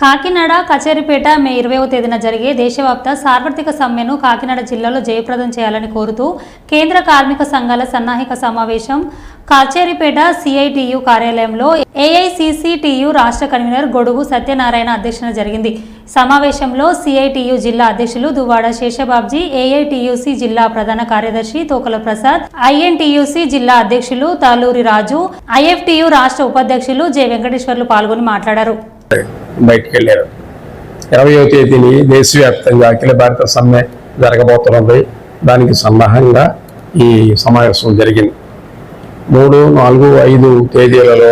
కాకినాడ కచేరిపేట మే ఇరవైవ తేదీన జరిగే దేశవ్యాప్త సార్వత్రిక సమ్మెను కాకినాడ జిల్లాలో జయప్రదం చేయాలని కోరుతూ కేంద్ర కార్మిక సంఘాల సన్నాహిక సమావేశం కాచేరిపేట సిఐటియు కార్యాలయంలో ఏఐసిసిటియు రాష్ట్ర కన్వీనర్ గొడుగు సత్యనారాయణ అధ్యక్షన జరిగింది. సమావేశంలో సిఐటియు జిల్లా అధ్యక్షులు దువ్వాడ శేషబాబ్జీ ఏఐటియుసి జిల్లా ప్రధాన కార్యదర్శి తోకల ప్రసాద్ ఐఎన్టీయుసి జిల్లా అధ్యక్షులు తాలూరి రాజు ఐఎఫ్టియు రాష్ట్ర ఉపాధ్యక్షులు జె వెంకటేశ్వర్లు పాల్గొని మాట్లాడారు. బయటికి వెళ్ళారు ఇరవయో తేదీని దేశవ్యాప్తంగా అఖిల భారత సమ్మె జరగబోతున్నది. దానికి సన్నాహంగా ఈ సమావేశం జరిగింది. మూడు నాలుగు ఐదు తేదీలలో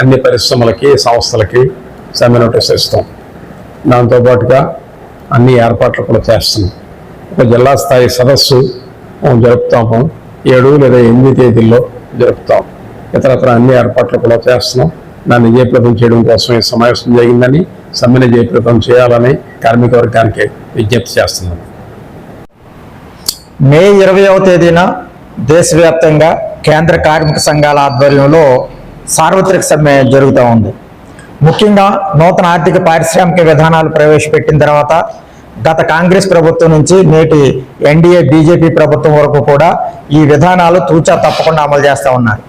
అన్ని పరిశ్రమలకి సంస్థలకి సమ్మె నోటీస్ ఇస్తాం. దాంతోపాటుగా అన్ని ఏర్పాట్లు కూడా చేస్తున్నాం. ఒక జిల్లా స్థాయి సదస్సు జరుపుతాము. ఏడు లేదా ఎనిమిది తేదీల్లో జరుపుతాం. ఇతరత్ర అన్ని ఏర్పాట్లు కూడా చేస్తున్నాం. నన్ను జయప్రదం చేయడం కోసం ఈ సమావేశం జరిగిందని సమ్మెను జయప్రదం చేయాలని కార్మిక వర్గానికి విజ్ఞప్తి చేస్తున్నాను. మే ఇరవయవ తేదీన దేశవ్యాప్తంగా కేంద్ర కార్మిక సంఘాల ఆధ్వర్యంలో సార్వత్రిక సమ్మె జరుగుతూ ఉంది. ముఖ్యంగా నూతన ఆర్థిక పారిశ్రామిక విధానాలు ప్రవేశపెట్టిన తర్వాత గత కాంగ్రెస్ ప్రభుత్వం నుంచి నేటి ఎన్డీఏ బీజేపీ ప్రభుత్వం వరకు కూడా ఈ విధానాలు తూచా తప్పకుండా అమలు చేస్తూ ఉన్నారు.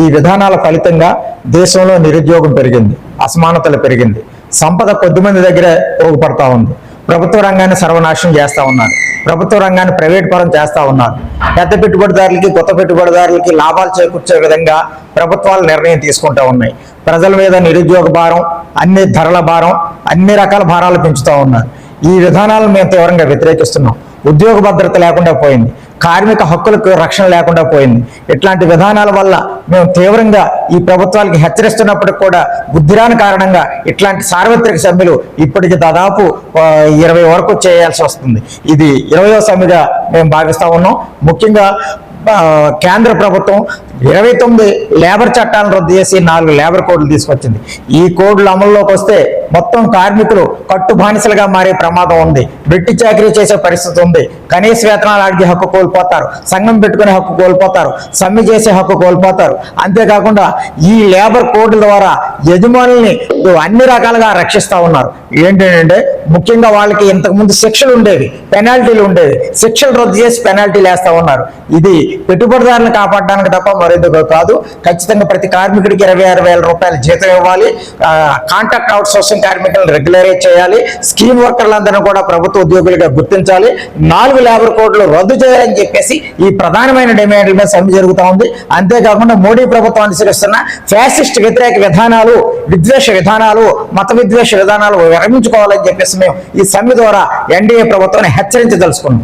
ఈ విధానాల ఫలితంగా దేశంలో నిరుద్యోగం పెరిగింది అసమానతలు పెరిగింది. సంపద కొద్దిమంది దగ్గరే పోగుపడతా ఉంది. ప్రభుత్వ రంగాన్ని సర్వనాశనం చేస్తూ ఉన్నారు. ప్రభుత్వ రంగాన్ని ప్రైవేట్ పరం చేస్తూ ఉన్నారు. పెద్ద పెట్టుబడిదారులకి కొత్త పెట్టుబడిదారులకి లాభాలు చేకూర్చే విధంగా ప్రభుత్వాలు నిర్ణయం తీసుకుంటూ ఉన్నాయి. ప్రజల మీద నిరుద్యోగ భారం అన్ని ధరల భారం అన్ని రకాల భారాలు పెంచుతూ ఉన్నారు. ఈ విధానాలను మేము తీవ్రంగా వ్యతిరేకిస్తున్నాం. ఉద్యోగ భద్రత లేకుండా పోయింది. కార్మిక హక్కులకు రక్షణ లేకుండా పోయింది. ఇట్లాంటి విధానాల వల్ల మేము తీవ్రంగా ఈ ప్రభుత్వాలకి హెచ్చరిస్తున్నప్పటికి కూడా బుద్ధిరాని కారణంగా ఇట్లాంటి సార్వత్రిక సమ్మెలు ఇప్పటికి దాదాపు ఇరవై వరకు చేయాల్సి వస్తుంది. ఇది ఇరవయో సమ్మెగా మేము భావిస్తా ఉన్నాం. ముఖ్యంగా కేంద్ర ప్రభుత్వం ఇరవై తొమ్మిది లేబర్ చట్టాలను రద్దు చేసి నాలుగు లేబర్ కోడ్లు తీసుకొచ్చింది. ఈ కోడ్లు అమల్లోకి వస్తే మొత్తం కార్మికులు కట్టు బానిసలుగా మారే ప్రమాదం ఉంది. వెట్టి చాకరీ చేసే పరిస్థితి ఉంది. కనీస వేతనాలు అడిగే హక్కు కోల్పోతారు. సంఘం పెట్టుకునే హక్కు కోల్పోతారు. సమ్మె చేసే హక్కు కోల్పోతారు. అంతేకాకుండా ఈ లేబర్ కోడ్ల ద్వారా యజమానుల్ని అన్ని రకాలుగా రక్షిస్తూ ఉన్నారు. ఏంటంటే ముఖ్యంగా వాళ్ళకి ఇంతకుముందు శిక్షలు ఉండేవి పెనాల్టీలు ఉండేవి. శిక్షలు రద్దు చేసి పెనాల్టీలు వేస్తూ ఉన్నారు. ఇది పెట్టుబడిదారులను కాపాడడానికి తప్ప మరేందుకు కాదు. ఖచ్చితంగా ప్రతి కార్మికుడికి ఇరవై ఆరు వేల రూపాయల జీతం ఇవ్వాలి. కాంట్రాక్ట్ అవుట్ సోర్సింగ్ కార్మికులను రెగ్యులరైజ్ చేయాలి. స్కీమ్ వర్కర్లందరినీ కూడా ప్రభుత్వ ఉద్యోగులుగా గుర్తించాలి. నాలుగు లేబర్ కోడ్లు రద్దు చేయాలని చెప్పేసి ఈ ప్రధానమైన డిమాండ్ల మీద సమ్మె జరుగుతూ ఉంది. అంతేకాకుండా మోడీ ప్రభుత్వం అనుసరిస్తున్న ఫ్యాసిస్ట్ వ్యతిరేక విధానాలు విద్వేష విధానాలు మత విద్వేష విధానాలు విరమించుకోవాలని చెప్పేసి మేము ఈ సమ్మె ద్వారా ఎన్డీఏ ప్రభుత్వాన్ని హెచ్చరించదలుచుకున్నాం